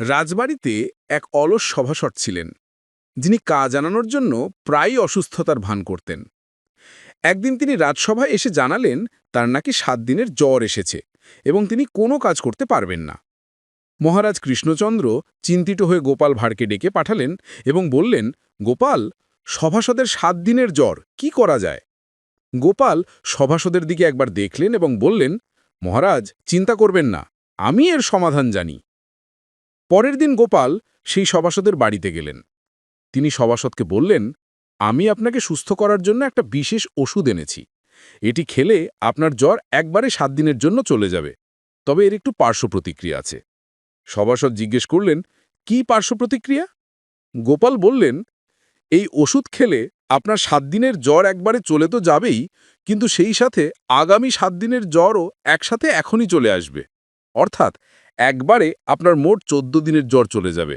রাজবাড়িতে এক অলস সভাসদ ছিলেন, যিনি কাজ জানানোর জন্য প্রায়ই অসুস্থতার ভান করতেন। একদিন তিনি রাজসভায় এসে জানালেন, তার নাকি সাত দিনের জ্বর এসেছে এবং তিনি কোনো কাজ করতে পারবেন না। মহারাজ কৃষ্ণচন্দ্র চিন্তিত হয়ে গোপাল ভাঁড়কে ডেকে পাঠালেন এবং বললেন, গোপাল, সভাসদের সাত দিনের জ্বর, কি করা যায়? গোপাল সভাসদের দিকে একবার দেখলেন এবং বললেন, মহারাজ, চিন্তা করবেন না, আমি এর সমাধান জানি। পরের দিন গোপাল সেই সভাসদের বাড়িতে গেলেন। তিনি সভাসদকে বললেন, আমি আপনাকে সুস্থ করার জন্য একটা বিশেষ ওষুধ এনেছি। এটি খেলে আপনার জ্বর একবারে সাত দিনের জন্য চলে যাবে, তবে এর একটু পার্শ্ব প্রতিক্রিয়া আছে। সভাসদ জিজ্ঞেস করলেন, কি পার্শ্ব প্রতিক্রিয়া? গোপাল বললেন, এই ওষুধ খেলে আপনার সাত দিনের জ্বর একবারে চলে তো যাবেই, কিন্তু সেই সাথে আগামী সাত দিনের জ্বরও একসাথে এখনই চলে আসবে। অর্থাৎ একবারে আপনার মোট চোদ্দ দিনের জ্বর চলে যাবে।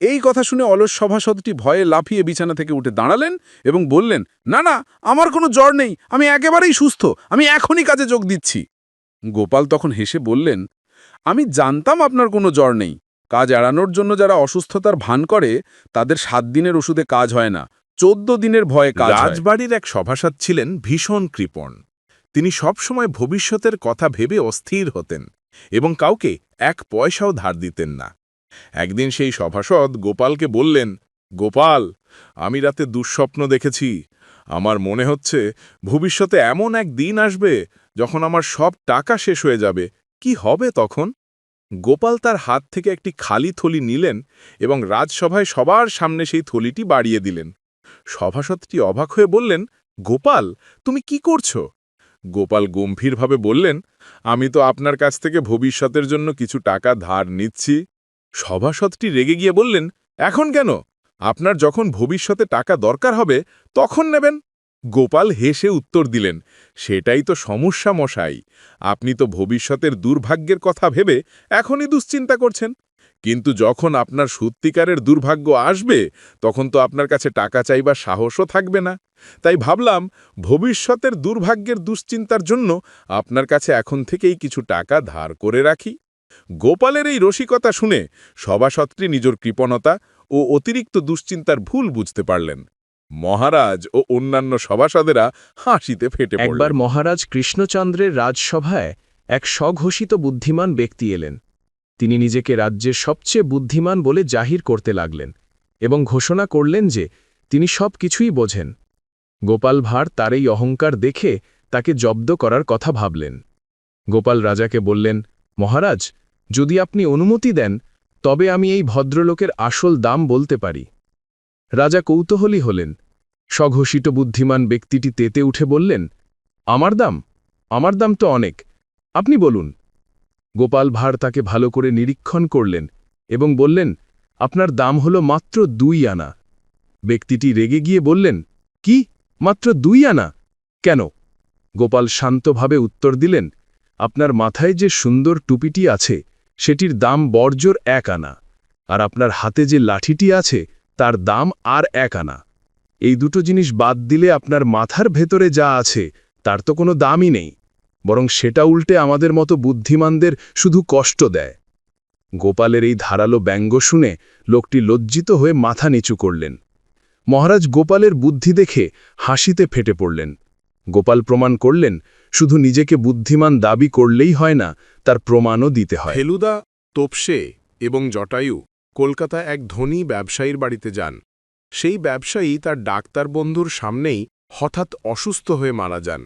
এই কথা শুনে অলস সভাসদটি ভয়ে লাফিয়ে বিছানা থেকে উঠে দাঁড়ালেন এবং বললেন, না না, আমার কোনো জ্বর নেই, আমি একেবারেই সুস্থ, আমি এখনই কাজে যোগ দিচ্ছি। গোপাল তখন হেসে বললেন, আমি জানতাম আপনার কোনো জ্বর নেই। কাজ এড়ানোর জন্য যারা অসুস্থতার ভান করে, তাদের সাত দিনের ওষুধে কাজ হয় না, চোদ্দ দিনের ভয়ে কাজ রাজবাড়ির এক সভাসদ ছিলেন ভীষণ কৃপণ। তিনি সবসময় ভবিষ্যতের কথা ভেবে অস্থির হতেন এবং কাউকে এক পয়সাও ধার দিতেন না। একদিন সেই সভাসদ গোপালকে বললেন, গোপাল, আমি রাতে দুঃস্বপ্ন দেখেছি। আমার মনে হচ্ছে ভবিষ্যতে এমন এক দিন আসবে যখন আমার সব টাকা শেষ হয়ে যাবে। কি হবে তখন? গোপাল তার হাত থেকে একটি খালি থলি নিলেন এবং রাজসভায় সবার সামনে সেই থলিটি বাড়িয়ে দিলেন। সভাসদটি অবাক হয়ে বললেন, গোপাল, তুমি কি করছ? গোপাল গম্ভীরভাবে বললেন আমি তো আপনার কাছ থেকে ভবিষ্যতের জন্য কিছু টাকা ধার নিচ্ছি। সভাসদটি রেগে গিয়ে বললেন, এখন কেন? আপনার যখন ভবিষ্যতে টাকা দরকার হবে, তখন নেবেন। গোপাল হেসে উত্তর দিলেন, সেটাই তো সমস্যা মশাই। আপনি তো ভবিষ্যতের দুর্ভাগ্যের কথা ভেবে এখনই দুশ্চিন্তা করছেন। কিন্তু যখন আপনার সত্যিকারের দুর্ভাগ্য আসবে, তখন তো আপনার কাছে টাকা চাইবার সাহসও থাকবে না। তাই ভাবলাম ভবিষ্যতের দুর্ভাগ্যের দুশ্চিন্তার জন্য আপনার কাছে এখন থেকেই কিছু টাকা ধার করে রাখি। গোপালের এই রসিকতা শুনে সভাসত্রী নিজের কৃপণতা ও অতিরিক্ত দুশ্চিন্তার ভুল বুঝতে পারলেন। মহারাজ ও অন্যান্য সভাসদেরা হাসিতে ফেটে একবার মহারাজ কৃষ্ণচন্দ্রের রাজসভায় এক স্বঘোষিত বুদ্ধিমান ব্যক্তি এলেন। তিনি নিজেকে রাজ্যের সবচেয়ে বুদ্ধিমান বলে জাহির করতে লাগলেন এবং ঘোষণা করলেন যে তিনি সব কিছুই বোঝেন। গোপাল ভাঁড় তার এই অহংকার দেখে তাকে জব্দ করার কথা ভাবলেন। গোপাল রাজাকে বললেন, মহারাজ, যদি আপনি অনুমতি দেন, তবে আমি এই ভদ্রলোকের আসল দাম বলতে পারি রাজা কৌতূহলী হলেন। স্বঘোষিত বুদ্ধিমান ব্যক্তিটি তেতে উঠে বললেন, আমার দাম? আমার দাম তো অনেক। আপনি বলুন গোপাল ভাঁড় তাকে ভালো করে নিরীক্ষণ করলেন এবং বললেন, আপনার দাম হল মাত্র দুই আনা ব্যক্তিটি রেগে গিয়ে বললেন, কি? মাত্র দুই আনা? কেন? গোপাল শান্তভাবে উত্তর দিলেন, আপনার মাথায় যে সুন্দর টুপিটি আছে, সেটির দাম বর্জর এক আনা। আর আপনার হাতে যে লাঠিটি আছে, তার দাম আর এক আনা। এই দুটো জিনিস বাদ দিলে আপনার মাথার ভেতরে যা আছে, তার তো কোনো দামই নেই। বরং সেটা উল্টে আমাদের মতো বুদ্ধিমানদের শুধু কষ্ট দেয়। গোপালের এই ধারালো ব্যঙ্গ শুনে লোকটি লজ্জিত হয়ে মাথা নিচু করলেন। মহারাজ গোপালের বুদ্ধি দেখে হাসিতে ফেটে পড়লেন। গোপাল প্রমাণ করলেন, শুধু নিজেকে বুদ্ধিমান দাবি করলেই হয় না, তার প্রমাণও দিতে হয়। ফেলুদা, তোপসে এবং জটায়ু কলকাতা এক ধনী ব্যবসায়ীর বাড়িতে যান। সেই ব্যবসায়ী তার ডাক্তার বন্ধুর সামনেই হঠাৎ অসুস্থ হয়ে মারা যান।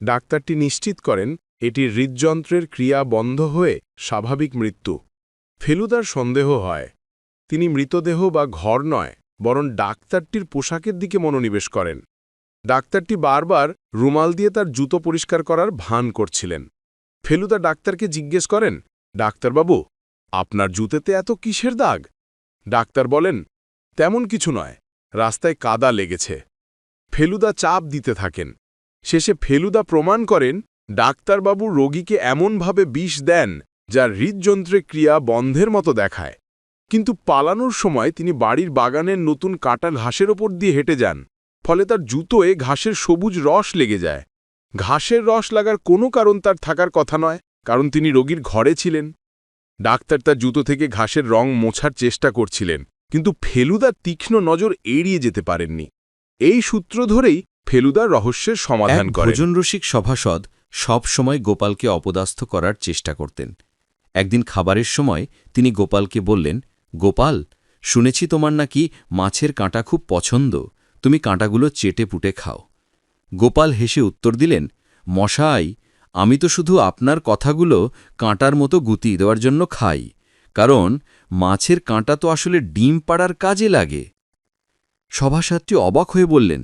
ডাক্তারটি নিশ্চিত করেন, এটি হৃদযন্ত্রের ক্রিয়া বন্ধ হয়ে স্বাভাবিক মৃত্যু। ফেলুদার সন্দেহ হয়, তিনি মৃতদেহ বা ঘর নয় বরং ডাক্তারটির পোশাকের দিকে মনোনিবেশ করেন। ডাক্তারটি বারবার রুমাল দিয়ে তার জুতো পরিষ্কার করার ভান করছিলেন। ফেলুদা ডাক্তারকে জিজ্ঞেস করেন, ডাক্তারবাবু, আপনার জুতেতে এত কিসের দাগ? ডাক্তার বলেন, তেমন কিছু নয়, রাস্তায় কাদা লেগেছে। ফেলুদা চাপ দিতে থাকেন। শেষে ফেলুদা প্রমাণ করেন, ডাক্তারবাবু রোগীকে এমনভাবে বিষ দেন, যা হৃদযন্ত্রে ক্রিয়া বন্ধের মতো দেখায়। কিন্তু পালানোর সময় তিনি বাড়ির বাগানের নতুন কাটা ঘাসের ওপর দিয়ে হেঁটে যান ফলে তার জুতোয় ঘাসের সবুজ রস লেগে যায়। ঘাসের রস লাগার কোনো কারণ তার থাকার কথা নয় কারণ তিনি রোগীর ঘরে ছিলেন। ডাক্তার তার জুতো থেকে ঘাসের রং মোছার চেষ্টা করছিলেন কিন্তু ফেলুদা তীক্ষ্ণ নজর এড়িয়ে যেতে পারেননি। এই সূত্র ধরেই ফেলুদা রহস্যের সমাধান করেন। ভোজনরসিক সভাসদ সব সময় গোপালকে অপদাস্থ করার চেষ্টা করতেন। একদিন খাবারের সময় তিনি গোপালকে বললেন গোপাল, শুনেছি তোমার নাকি মাছের কাঁটা খুব পছন্দ, তুমি কাঁটাগুলো চেটে পুটে খাও। গোপাল হেসে উত্তর দিলেন, মশাই, আমি তো শুধু আপনার কথাগুলো কাঁটার মতো গুতি দেওয়ার জন্য খাই, কারণ মাছের কাঁটা তো আসলে ডিম পাড়ার কাজে লাগে। সভাসাদটি অবাক হয়ে বললেন,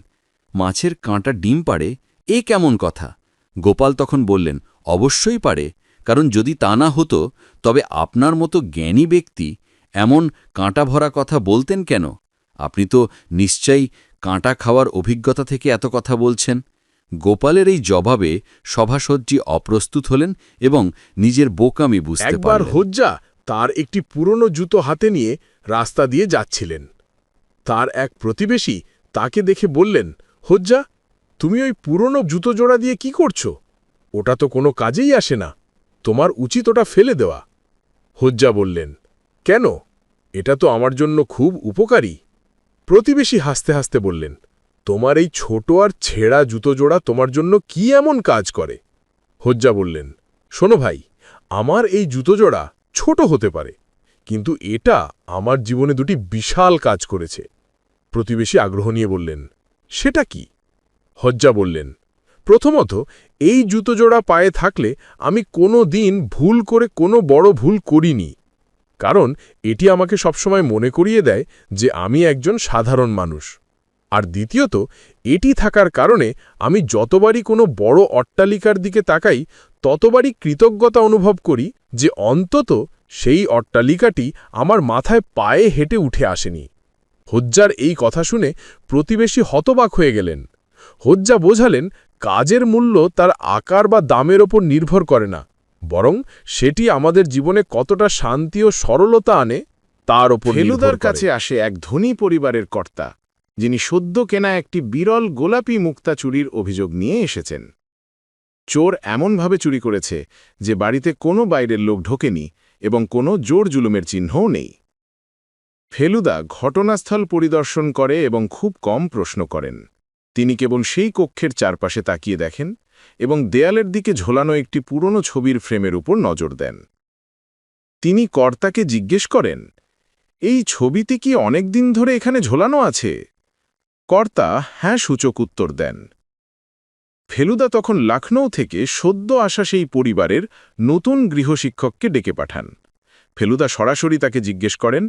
মাছের কাঁটা ডিম পাড়ে? এ কেমন কথা? গোপাল তখন বললেন, অবশ্যই পারে কারণ যদি তা না হতো, তবে আপনার মতো জ্ঞানী ব্যক্তি এমন কাঁটা ভরা কথা বলতেন কেন? আপনি তো নিশ্চয়ই কাঁটা খাওয়ার অভিজ্ঞতা থেকে এত কথা বলছেন। গোপালের এই জবাবে সভাসদটি অপ্রস্তুত হলেন এবং নিজের বোকামি বুঝতে একবার হজ্জা তার একটি পুরনো জুতো হাতে নিয়ে রাস্তা দিয়ে যাচ্ছিলেন। তার এক প্রতিবেশী তাকে দেখে বললেন হজ্জা তুমি ওই পুরনো জুতো জোড়া দিয়ে কি করছ? ওটা তো কোনো কাজেই আসে না। তোমার উচিত ওটা ফেলে দেওয়া। হজ্জা বললেন কেন? এটা তো আমার জন্য খুব উপকারী। প্রতিবেশী হাসতে হাসতে বললেন, তোমার এই ছোট আর ছেঁড়া জুতো জোড়া তোমার জন্য কি এমন কাজ করে? হজ্জা বললেন, শোনো ভাই, আমার এই জুতো জোড়া ছোট হতে পারে, কিন্তু এটা আমার জীবনে দুটি বিশাল কাজ করেছে। প্রতিবেশী আগ্রহ নিয়ে বললেন, সেটা কি? হজ্জা বললেন, প্রথমত, এই জুতো জোড়া পায়ে থাকলে আমি কোনো দিন ভুল করে কোনো বড় ভুল করিনি। কারণ এটি আমাকে সবসময় মনে করিয়ে দেয় যে আমি একজন সাধারণ মানুষ। আর দ্বিতীয়ত, এটি থাকার কারণে আমি যতবারই কোনো বড় অট্টালিকার দিকে তাকাই, ততবারই কৃতজ্ঞতা অনুভব করি যে অন্তত সেই অট্টালিকাটি আমার মাথায় পায়ে হেঁটে উঠে আসেনি। হজ্জার এই কথা শুনে প্রতিবেশী হতবাক হয়ে গেলেন। হজ্জা বোঝালেন, কাজের মূল্য তার আকার বা দামের ওপর নির্ভর করে না। বরং সেটি আমাদের জীবনে কতটা শান্তি ও সরলতা আনে তার ওপর ফেলুদার কাছে আসে এক ধনী পরিবারের কর্তা যিনি সদ্য কেনা একটি বিরল গোলাপি মুক্তা চুরির অভিযোগ নিয়ে এসেছেন। চোর এমনভাবে চুরি করেছে যে বাড়িতে কোনো বাইরের লোক ঢোকেনি এবং কোনো জোর জুলুমের চিহ্নও নেই। ফেলুদা ঘটনাস্থল পরিদর্শন করে এবং খুব কম প্রশ্ন করেন। তিনি কেবল সেই কক্ষের চারপাশে তাকিয়ে দেখেন এবং দেয়ালের দিকে ঝোলানো একটি পুরনো ছবির ফ্রেমের উপর নজর দেন। তিনি কর্তাকে জিজ্ঞেস করেন, এই ছবিটি কি অনেক দিন ধরে এখানে ঝোলানো আছে? কর্তা হ্যাঁ সূচক উত্তর দেন। ফেলুদা তখন লখনৌ থেকে সদ্য আসা সেই পরিবারের নতুন গৃহশিক্ষককে ডেকে পাঠান। ফেলুদা সরাসরি তাকে জিজ্ঞেস করেন,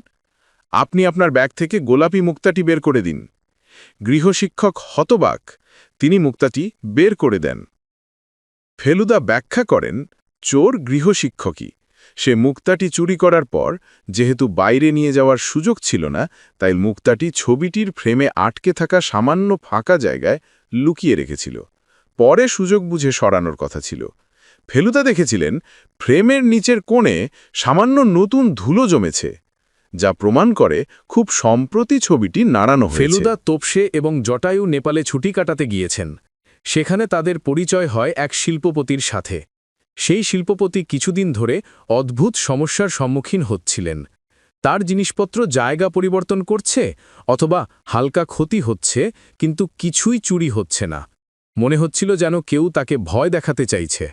আপনি আপনার ব্যাগ থেকে গোলাপি মুক্তাটি বের করে দিন। গৃহশিক্ষক হতবাক, তিনি মুক্তাটি বের করে দেন। ফেলুদা ব্যাখ্যা করেন, চোর গৃহশিক্ষকই। সে মুক্তাটি চুরি করার পর, যেহেতু বাইরে নিয়ে যাওয়ার সুযোগ ছিল না, তাই মুক্তাটি ছবিটির ফ্রেমে আটকে থাকা সামান্য ফাঁকা জায়গায় লুকিয়ে রেখেছিল। পরে সুযোগ বুঝে সরানোর কথা ছিল। ফেলুদা দেখেছিলেন, ফ্রেমের নিচের কোণে সামান্য নতুন ধুলো জমেছে, যা প্রমাণ করে খুব সম্প্রতি ছবিটি নাড়ানো ফেলুদা তোপসে এবং জটায়ু নেপালে ছুটি কাটাতে গিয়েছেন। সেখানে তাদের পরিচয় হয় এক শিল্পপতির সাথে। সেই শিল্পপতি কিছুদিন ধরে অদ্ভুত সমস্যার সম্মুখীন হচ্ছিলেন। তার জিনিসপত্র জায়গা পরিবর্তন করছে অথবা হালকা ক্ষতি হচ্ছে, কিন্তু কিছুই চুরি হচ্ছে না। মনে হচ্ছিল যেন কেউ তাকে ভয় দেখাতে চাইছে।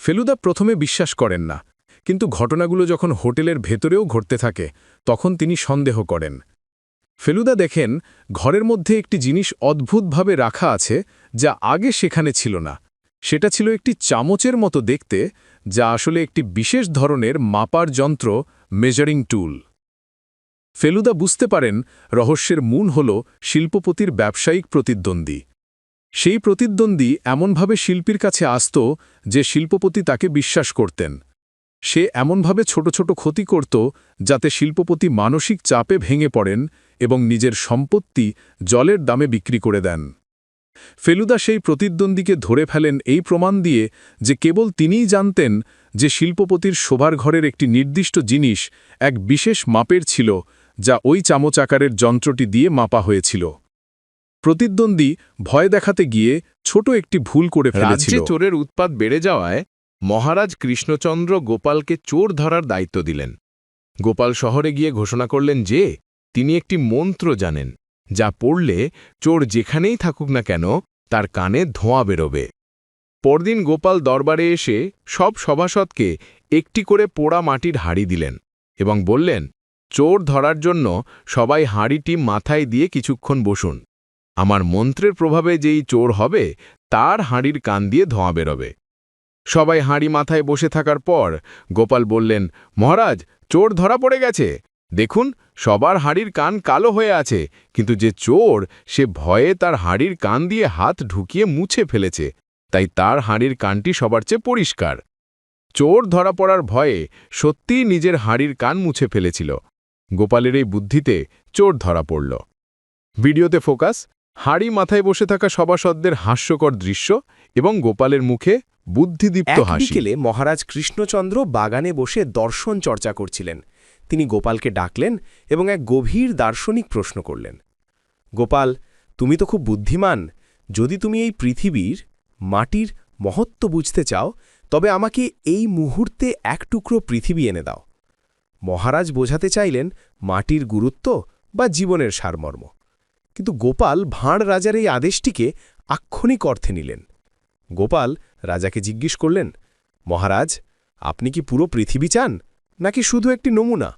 ফেলুদা প্রথমে বিশ্বাস করেন না, কিন্তু ঘটনাগুলো যখন হোটেলের ভেতরেও ঘটতে থাকে, তখন তিনি সন্দেহ করেন। ফেলুদা দেখেন, ঘরের মধ্যে একটি জিনিস অদ্ভুতভাবে রাখা আছে যা আগে সেখানে ছিল না। সেটা ছিল একটি চামচের মতো দেখতে, যা আসলে একটি বিশেষ ধরনের মাপার যন্ত্র মেজারিং টুল ফেলুদা বুঝতে পারেন, রহস্যের মূল হল শিল্পপতির ব্যবসায়িক প্রতিদ্বন্দ্বী। সেই প্রতিদ্বন্দ্বী এমনভাবে শিল্পীর কাছে আসত যে শিল্পপতি তাকে বিশ্বাস করতেন। সে এমনভাবে ছোট ছোট ক্ষতি করত যাতে শিল্পপতি মানসিক চাপে ভেঙে পড়েন এবং নিজের সম্পত্তি জলের দামে বিক্রি করে দেন। ফেলুদা সেই প্রতিদ্বন্দ্বীকে ধরে ফেলেন এই প্রমাণ দিয়ে যে কেবল তিনিই জানতেন যে শিল্পপতির শোভার ঘরের একটি নির্দিষ্ট জিনিস এক বিশেষ মাপের ছিল, যা ওই চামচ আকারের যন্ত্রটি দিয়ে মাপা হয়েছিল। প্রতিদ্বন্দ্বী ভয় দেখাতে গিয়ে ছোট একটি ভুল করে ফেলেছিল। চোরের উৎপাত বেড়ে যাওয়ায় মহারাজ কৃষ্ণচন্দ্র গোপালকে চোর ধরার দায়িত্ব দিলেন। গোপাল শহরে গিয়ে ঘোষণা করলেন যে, তিনি একটি মন্ত্র জানেন, যা পড়লে চোর যেখানেই থাকুক না কেন, তার কানে ধোঁয়া বেরোবে। পরদিন গোপাল দরবারে এসে সব সভাসদকে একটি করে পোড়া মাটির হাড়ি দিলেন এবং বললেন, চোর ধরার জন্য সবাই হাঁড়িটি মাথায় দিয়ে কিছুক্ষণ বসুন। আমার মন্ত্রের প্রভাবে যেই চোর হবে, তার হাঁড়ির কান দিয়ে ধোঁয়া বেরোবে। সবাই হাঁড়ি মাথায় বসে থাকার পর গোপাল বললেন, মহারাজ, চোর ধরা পড়ে গেছে। দেখুন, সবার হাঁড়ির কান কালো হয়ে আছে, কিন্তু যে চোর, সে ভয়ে তার হাঁড়ির কান দিয়ে হাত ঢুকিয়ে মুছে ফেলেছে। তাই তার হাঁড়ির কানটি সবার চেয়ে পরিষ্কার। চোর ধরা পড়ার ভয়ে সত্যিই নিজের হাঁড়ির কান মুছে ফেলেছিল। গোপালের এই বুদ্ধিতে চোর ধরা পড়ল। ভিডিওতে ফোকাস, হাঁড়ি মাথায় বসে থাকা সভাসদদের হাস্যকর দৃশ্য এবং গোপালের মুখে বুদ্ধিদীপ্ত হাসি। বিকেলে মহারাজ কৃষ্ণচন্দ্র বাগানে বসে দর্শন চর্চা করছিলেন। তিনি গোপালকে ডাকলেন এবং এক গভীর দার্শনিক প্রশ্ন করলেন গোপাল তুমি তো খুব বুদ্ধিমান। যদি তুমি এই পৃথিবীর মাটির মহত্ব বুঝতে চাও তবে আমাকে এই মুহূর্তে এক টুকরো পৃথিবী এনে দাও। মহারাজ বোঝাতে চাইলেন মাটির গুরুত্ব বা জীবনের সারমর্ম। কিন্তু গোপাল ভাঁড় রাজার এই আদেশটিকে আক্ষণিক অর্থে নিলেন। গোপাল রাজাকে জিজ্ঞেস করলেন, মহারাজ, আপনি কি পুরো পৃথিবী চান, নাকি শুধু একটি নমুনা?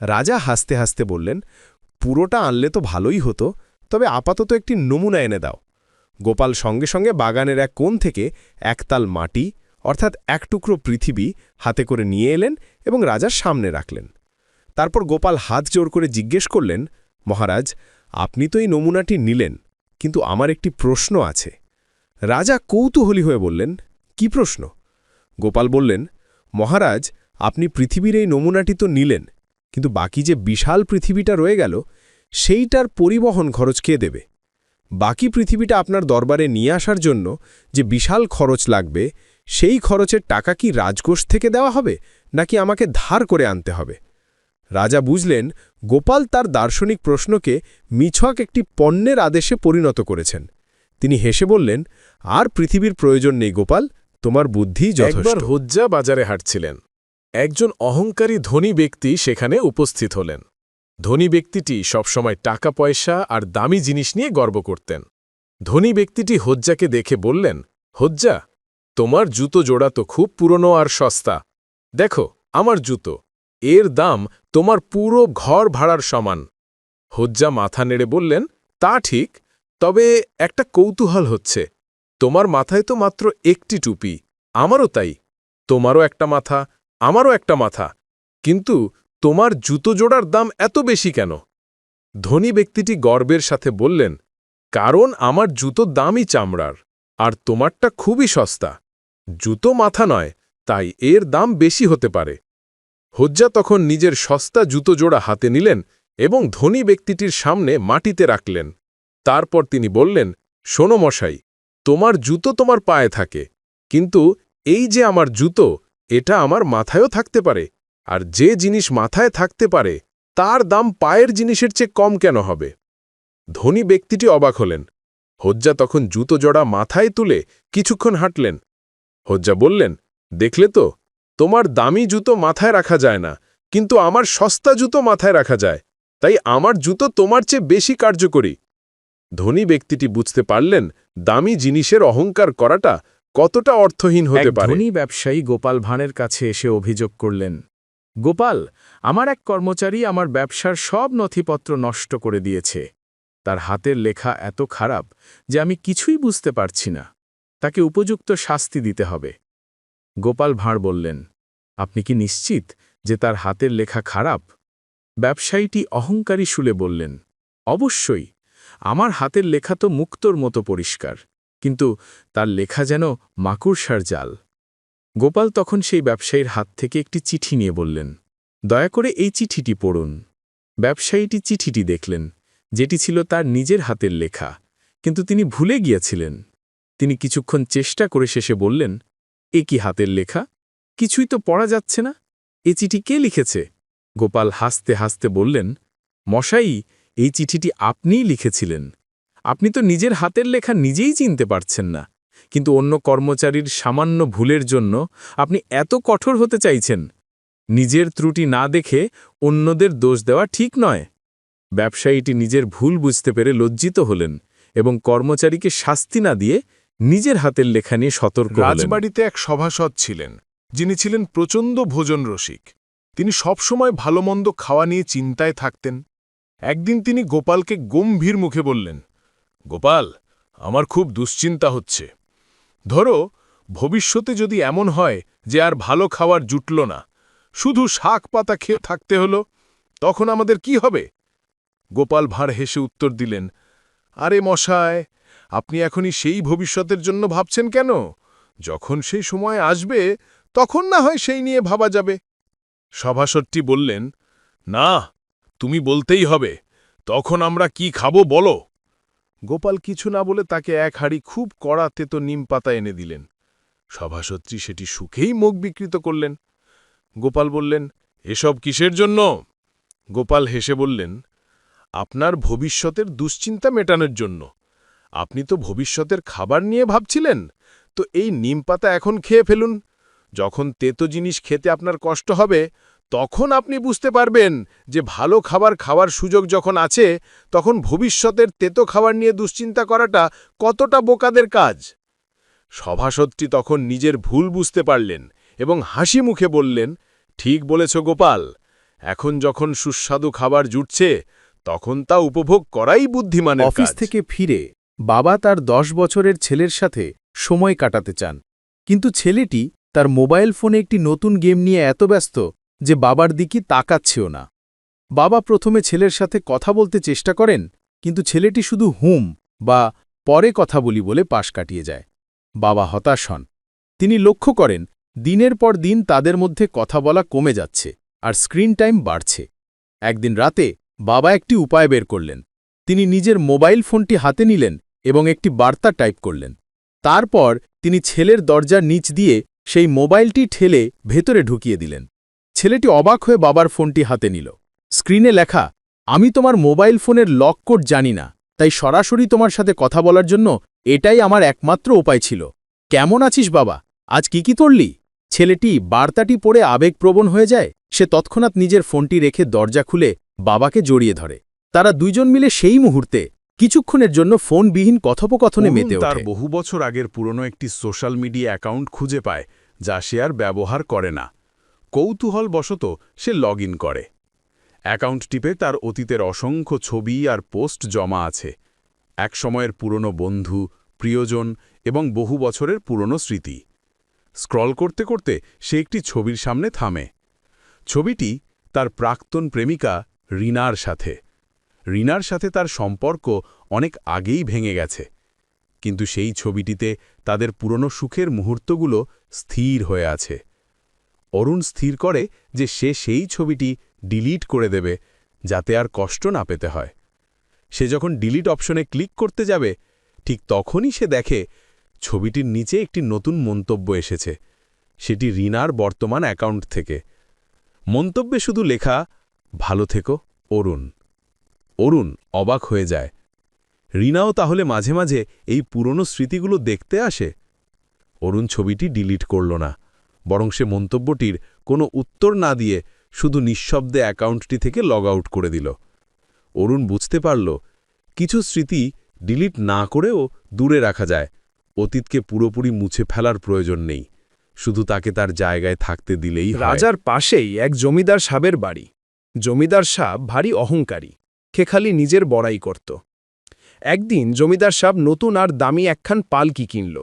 রাজা হাসতে হাসতে বললেন, পুরোটা আনলে তো ভালোই হতো, তবে আপাতত একটি নমুনা এনে দাও। গোপাল সঙ্গে সঙ্গে বাগানের এক কোণ থেকে একতাল মাটি, অর্থাৎ এক টুকরো পৃথিবী, হাতে করে নিয়ে এলেন এবং রাজার সামনে রাখলেন। তারপর গোপাল হাত জোর করে জিজ্ঞেস করলেন, মহারাজ, আপনি তো এই নমুনাটি নিলেন, কিন্তু আমার একটি প্রশ্ন আছে। রাজা কৌতূহলী হয়ে বললেন, কি প্রশ্ন? গোপাল বললেন, মহারাজ, আপনি পৃথিবীর এই নমুনাটি তো নিলেন, কিন্তু বাকি যে বিশাল পৃথিবীটা রয়ে গেল, সেইটার পরিবহন খরচ কে দেবে? বাকি পৃথিবীটা আপনার দরবারে নিয়ে আসার জন্য যে বিশাল খরচ লাগবে, সেই খরচের টাকা কি রাজকোষ থেকে দেওয়া হবে, নাকি আমাকে ধার করে আনতে হবে? রাজা বুঝলেন, গোপাল তার দার্শনিক প্রশ্নকে মিছক একটি পণ্যের আদেশে পরিণত করেছেন। তিনি হেসে বললেন, আর পৃথিবীর প্রয়োজন নেই গোপাল, তোমার বুদ্ধি যথেষ্ট। হজ্জা বাজারে হাঁটছিলেন। একজন অহংকারী ধনী ব্যক্তি সেখানে উপস্থিত হলেন। ধনী ব্যক্তিটি সবসময় টাকা, পয়সা আর দামি জিনিস নিয়ে গর্ব করতেন। ধনী ব্যক্তিটি হজ্জাকে দেখে বললেন, হজ্জা, তোমার জুতো জোড়া তো খুব পুরনো আর সস্তা। দেখো, আমার জুতো। এর দাম তোমার পুরো ঘর ভাড়ার সমান। হজ্জা মাথা নেড়ে বললেন, তা ঠিক তবে একটা কৌতূহল হচ্ছে। তোমার মাথায় তো মাত্র একটি টুপি, আমারও তাই। তোমারও একটা মাথা, আমারও একটা মাথা। কিন্তু তোমার জুতো জোড়ার দাম এত বেশি কেন? ধনী ব্যক্তিটি গর্বের সাথে বললেন, কারণ আমার জুতো দামই চামড়ার, আর তোমারটা খুবই সস্তা। জুতো মাথা নয়, তাই এর দাম বেশি হতে পারে। হজ্জা তখন নিজের সস্তা জুতো জোড়া হাতে নিলেন এবং ধনী ব্যক্তিটির সামনে মাটিতে রাখলেন। তারপর তিনি বললেন, শোনো মশাই, তোমার জুতো তোমার পায়ে থাকে, কিন্তু এই যে আমার জুতো, এটা আমার মাথায়ও থাকতে পারে, আর যে জিনিস মাথায় থাকতে পারে, তার দাম পায়ের জিনিসের চেয়ে কম কেন হবে? ধনী ব্যক্তিটি অবাক হলেন। হজ্জা তখন জুতো জড়া মাথায় তুলে কিছুক্ষণ হাঁটলেন। হজ্জা বললেন, দেখলে তো, তোমার দামি জুতো মাথায় রাখা যায় না, কিন্তু আমার সস্তা জুতো মাথায় রাখা যায়, তাই আমার জুতো তোমার চেয়ে বেশি কার্যকরী ধনী ব্যক্তিটি বুঝতে পারলেন দামি জিনিসের অহংকার করাটা কতটা অর্থহীন হতে পারে। ধনী ব্যবসায়ী গোপাল ভাঁড়ের কাছে এসে অভিযোগ করলেন গোপাল আমার এক কর্মচারী আমার ব্যবসার সব নথিপত্র নষ্ট করে দিয়েছে। তার হাতের লেখা এত খারাপ যে আমি কিছুই বুঝতে পারছি না। তাকে উপযুক্ত শাস্তি দিতে হবে। গোপাল ভাঁড় বললেন আপনি কি নিশ্চিত যে তার হাতের লেখা খারাপ? ব্যবসায়ীটি অহংকারী শুলে বললেন অবশ্যই। আমার হাতের লেখা তো মুক্তর মতো পরিষ্কার, কিন্তু তার লেখা যেন মাকুড়সার জাল। গোপাল তখন সেই ব্যবসায়ীর হাত থেকে একটি চিঠি নিয়ে বললেন, দয়া করে এই চিঠিটি পড়ুন। ব্যবসায়ীটি চিঠিটি দেখলেন, যেটি ছিল তার নিজের হাতের লেখা, কিন্তু তিনি ভুলে গিয়েছিলেন। তিনি কিছুক্ষণ চেষ্টা করে শেষে বললেন, এ কি হাতের লেখা? কিছুই তো পড়া যাচ্ছে না। এ চিঠি কে লিখেছে? গোপাল হাসতে হাসতে বললেন, মশাই এই চিঠিটি আপনিই লিখেছিলেন। আপনি তো নিজের হাতের লেখা নিজেই চিনতে পারছেন না। কিন্তু অন্য কর্মচারীর সামান্য ভুলের জন্য আপনি এত কঠোর হতে চাইছেন। নিজের ত্রুটি না দেখে অন্যদের দোষ দেওয়া ঠিক নয়। ব্যবসায়ীটি নিজের ভুল বুঝতে পেরে লজ্জিত হলেন এবং কর্মচারীকে শাস্তি না দিয়ে নিজের হাতের লেখা নিয়ে সতর্ক রাজবাড়িতে এক সভাসদ ছিলেন, যিনি ছিলেন প্রচণ্ড ভোজন রসিক তিনি সবসময় ভালোমন্দ খাওয়া নিয়ে চিন্তায় থাকতেন। একদিন তিনি গোপালকে গম্ভীর মুখে বললেন, গোপাল, আমার খুব দুশ্চিন্তা হচ্ছে। ধরো, ভবিষ্যতে যদি এমন হয় যে আর ভালো খাওয়ার জুটল না, শুধু শাক পাতা খেয়ে থাকতে হলো, তখন আমাদের কি হবে? গোপাল ভাঁড় হেসে উত্তর দিলেন, আরে মশায়, আপনি এখনই সেই ভবিষ্যতের জন্য ভাবছেন কেন? যখন সেই সময় আসবে, তখন না হয় সেই নিয়ে ভাবা যাবে। সভাসদটি বললেন, না তুমি বলতেই হবে, তখন আমরা কি খাব বলো? গোপাল কিছু না বলে তাকে এক হাড়ি খুব কড়া তেতো নিম পাতা এনে দিলেন। সভাসত্রী সেটি সুখেই মুখ বিকৃত করলেন। গোপাল বললেন, এসব কিসের জন্য? গোপাল হেসে বললেন, আপনার ভবিষ্যতের দুশ্চিন্তা মেটানোর জন্য। আপনি তো ভবিষ্যতের খাবার নিয়ে ভাবছিলেন, তো এই নিম পাতা এখন খেয়ে ফেলুন। যখন তেতো জিনিস খেতে আপনার কষ্ট হবে তখন আপনি বুঝতে পারবেন যে ভালো খাবার খাওয়ার সুযোগ যখন আছে তখন ভবিষ্যতের তেতো খাবার নিয়ে দুশ্চিন্তা করাটা কতটা বোকাদের কাজ? সভাসদটি তখন নিজের ভুল বুঝতে পারলেন এবং হাসি মুখে বললেন ঠিক বলেছ গোপাল এখন যখন সুস্বাদু খাবার জুটছে তখন তা উপভোগ করাই বুদ্ধিমানের অফিস থেকে ফিরে বাবা তার দশ বছরের ছেলের সাথে সময় কাটাতে চান। কিন্তু ছেলেটি তার মোবাইল ফোনে একটি নতুন গেম নিয়ে এত ব্যস্ত যে বাবার দিকে তাকাচ্ছেও না। বাবা প্রথমে ছেলের সাথে কথা বলতে চেষ্টা করেন, কিন্তু ছেলেটি শুধু হুম বা পরে কথা বলি বলে পাশ কাটিয়ে যায়। বাবা হতাশ হন। তিনি লক্ষ্য করেন, দিনের পর দিন তাদের মধ্যে কথা বলা কমে যাচ্ছে আর স্ক্রিন টাইম বাড়ছে। একদিন রাতে বাবা একটি উপায় বের করলেন। তিনি নিজের মোবাইল ফোনটি হাতে নিলেন এবং একটি বার্তা টাইপ করলেন। তারপর তিনি ছেলের দরজার নিচ দিয়ে সেই মোবাইলটি ঠেলে ভেতরে ঢুকিয়ে দিলেন। ছেলেটি অবাক হয়ে বাবার ফোনটি হাতে নিল। স্ক্রিনে লেখা আমি তোমার মোবাইল ফোনের লক কোড জানি না তাই সরাসরি তোমার সাথে কথা বলার জন্য এটাই আমার একমাত্র উপায় ছিল। কেমন আছিস বাবা? আজ কি কি করলি? ছেলেটি বার্তাটি পড়ে আবেগপ্রবণ হয়ে যায়। সে তৎক্ষণাৎ নিজের ফোনটি রেখে দরজা খুলে বাবাকে জড়িয়ে ধরে। তারা দুইজন মিলে সেই মুহূর্তে কিছুক্ষণের জন্য ফোনবিহীন কথোপকথনে মেতে তার বহু বছর আগের পুরনো একটি সোশ্যাল মিডিয়া অ্যাকাউন্ট খুঁজে পায় যা সে আর ব্যবহার করে না। কৌতূহলবশত সে লগ করে। অ্যাকাউন্ট টিপে তার অতীতের অসংখ্য ছবি আর পোস্ট জমা আছে। এক সময়ের পুরনো বন্ধু, প্রিয়জন এবং বহু বছরের পুরনো স্মৃতি। স্ক্রল করতে করতে সে একটি ছবির সামনে থামে। ছবিটি তার প্রাক্তন প্রেমিকা রিনার সাথে। রিনার সাথে তার সম্পর্ক অনেক আগেই ভেঙে গেছে। কিন্তু সেই ছবিটিতে তাদের পুরনো সুখের মুহূর্তগুলো স্থির হয়ে আছে। অরুণ স্থির করে যে সে সেই ছবিটি ডিলিট করে দেবে, যাতে আর কষ্ট না পেতে হয়। সে যখন ডিলিট অপশনে ক্লিক করতে যাবে, ঠিক তখনই সে দেখে ছবিটির নিচে একটি নতুন মন্তব্য এসেছে। সেটি রিনার বর্তমান অ্যাকাউন্ট থেকে। মন্তব্যে শুধু লেখা, ভালো থেকো, অরুণ। অরুণ অবাক হয়ে যায়। রিনাও তাহলে মাঝে মাঝে এই পুরনো স্মৃতিগুলো দেখতে আসে? অরুণ ছবিটি ডিলিট করল না। বরং সে মন্তব্যটির কোনো উত্তর না দিয়ে শুধু নিঃশব্দে অ্যাকাউন্টটি থেকে লগ আউট করে দিল। অরুণ বুঝতে পারল, কিছু স্মৃতি ডিলিট না করেও দূরে রাখা যায়। অতীতকে পুরোপুরি মুছে ফেলার প্রয়োজন নেই। শুধু তাকে তার জায়গায় থাকতে দিলেই রাজার পাশেই এক জমিদার সাবের বাড়ি। জমিদার সাব ভারী অহংকারী খে খালি নিজের বড়াই করত। একদিন জমিদার সাব নতুন আর দামি একখান পালকি কিনল।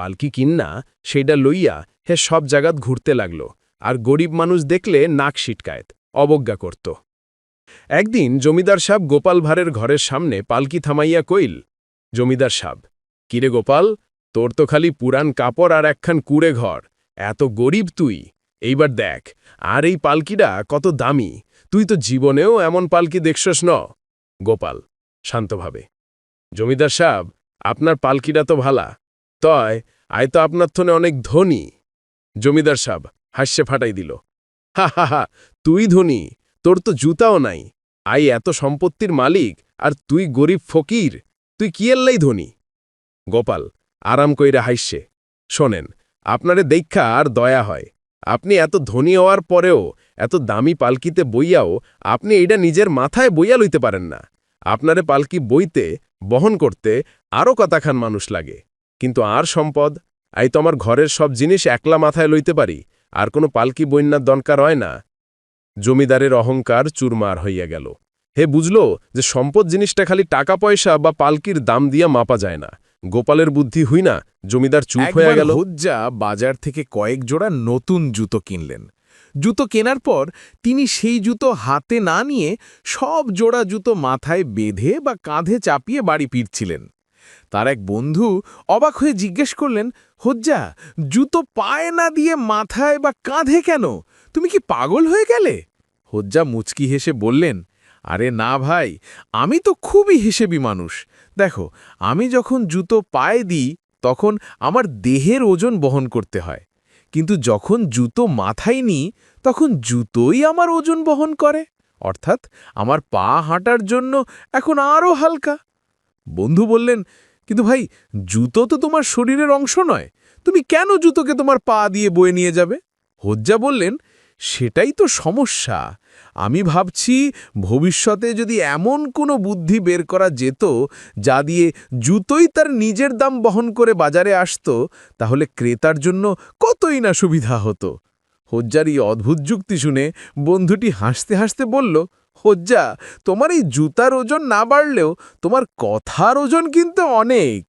পালকি কিন্না সেইটা লইয়া হে সব জাগাত ঘুরতে লাগল, আর গরিব মানুষ দেখলে নাক সিটকায়ত, অবজ্ঞা করত। একদিন জমিদার সাব গোপাল ভাঁড়ের ঘরের সামনে পালকি থামাইয়া কইল, জমিদার সাব কিরে গোপাল, তোর তো খালি পুরান কাপড় আর একখান কুড়ে ঘর, এত গরিব তুই, এইবার দেখ, আর এই পালকিটা কত দামি, তুই তো জীবনেও এমন পালকি দেখছস ন? গোপাল, শান্তভাবে, জমিদার সাহেব, আপনার পালকিটা তো ভালা তয় আয় তো আপনার থনে অনেক ধনী। জমিদার সাহেব হাস্যে ফাটাই দিল। হা হা হা, তুই ধনী, তোর তো জুতাও নাই। আই এত সম্পত্তির মালিক, আর তুই গরিব ফকির, তুই কি এল্লাই ধনী? গোপাল আরাম কইরা হাইসে শোনেন, আপনারে দেখা আর দয়া হয়। আপনি এত ধনী হওয়ার পরেও, এত দামি পালকিতে বইয়াও, আপনি এইটা নিজের মাথায় বইয়া লইতে পারেন না। আপনারে পালকি বইতে, বহন করতে আরও কথাখান মানুষ লাগে। কিন্তু আর সম্পদ? আই তো আমার ঘরের সব জিনিস একলা মাথায় লইতে পারি আর কোনো পালকি বন্যার দরকার হয় না। জমিদারের অহংকার চুরমার হইয়া গেল। হে বুঝল যে সম্পদ জিনিসটা খালি টাকা পয়সা বা পালকির দাম দিয়া মাপা যায় না। গোপালের বুদ্ধি হই না জমিদার চুপ হয়ে গেল। হজ্জা বাজার থেকে কয়েক জোড়া নতুন জুতো কিনলেন। জুতো কেনার পর তিনি সেই জুতো হাতে না নিয়ে সব জোড়া জুতো মাথায় বেঁধে বা কাঁধে চাপিয়ে বাড়ি ফিরছিলেন। তার এক বন্ধু অবাক হয়ে জিজ্ঞেস করলেন, হজ্জা, জুতো পায়ে না দিয়ে মাথায় বা কাঁধে কেন? তুমি কি পাগল হয়ে গেলে? হজ্জা মুচকি হেসে বললেন, আরে না ভাই, আমি তো খুবই হিসেবি মানুষ। দেখো, আমি যখন জুতো পায়ে দিই, তখন আমার দেহের ওজন বহন করতে হয়। কিন্তু যখন জুতো মাথায় নিই, তখন জুতোই আমার ওজন বহন করে। অর্থাৎ, আমার পা হাঁটার জন্য এখন আরও হালকা। বন্ধু বললেন, কিন্তু ভাই, জুতো তো তোমার শরীরের অংশ নয়। তুমি কেন জুতোকে তোমার পা দিয়ে বয়ে নিয়ে যাবে? হজ্জা বললেন, সেটাই তো সমস্যা। আমি ভাবছি ভবিষ্যতে যদি এমন কোনো বুদ্ধি বের করা যেত, যা দিয়ে জুতোই তার নিজের দাম বহন করে বাজারে আসতো, তাহলে ক্রেতার জন্য কতই না সুবিধা হতো? হজ্জার এই অদ্ভুত যুক্তি শুনে বন্ধুটি হাসতে হাসতে বলল হজ্জা তোমার এই জুতার ওজন না বাড়লেও তোমার কথার ওজন কিন্তু অনেক।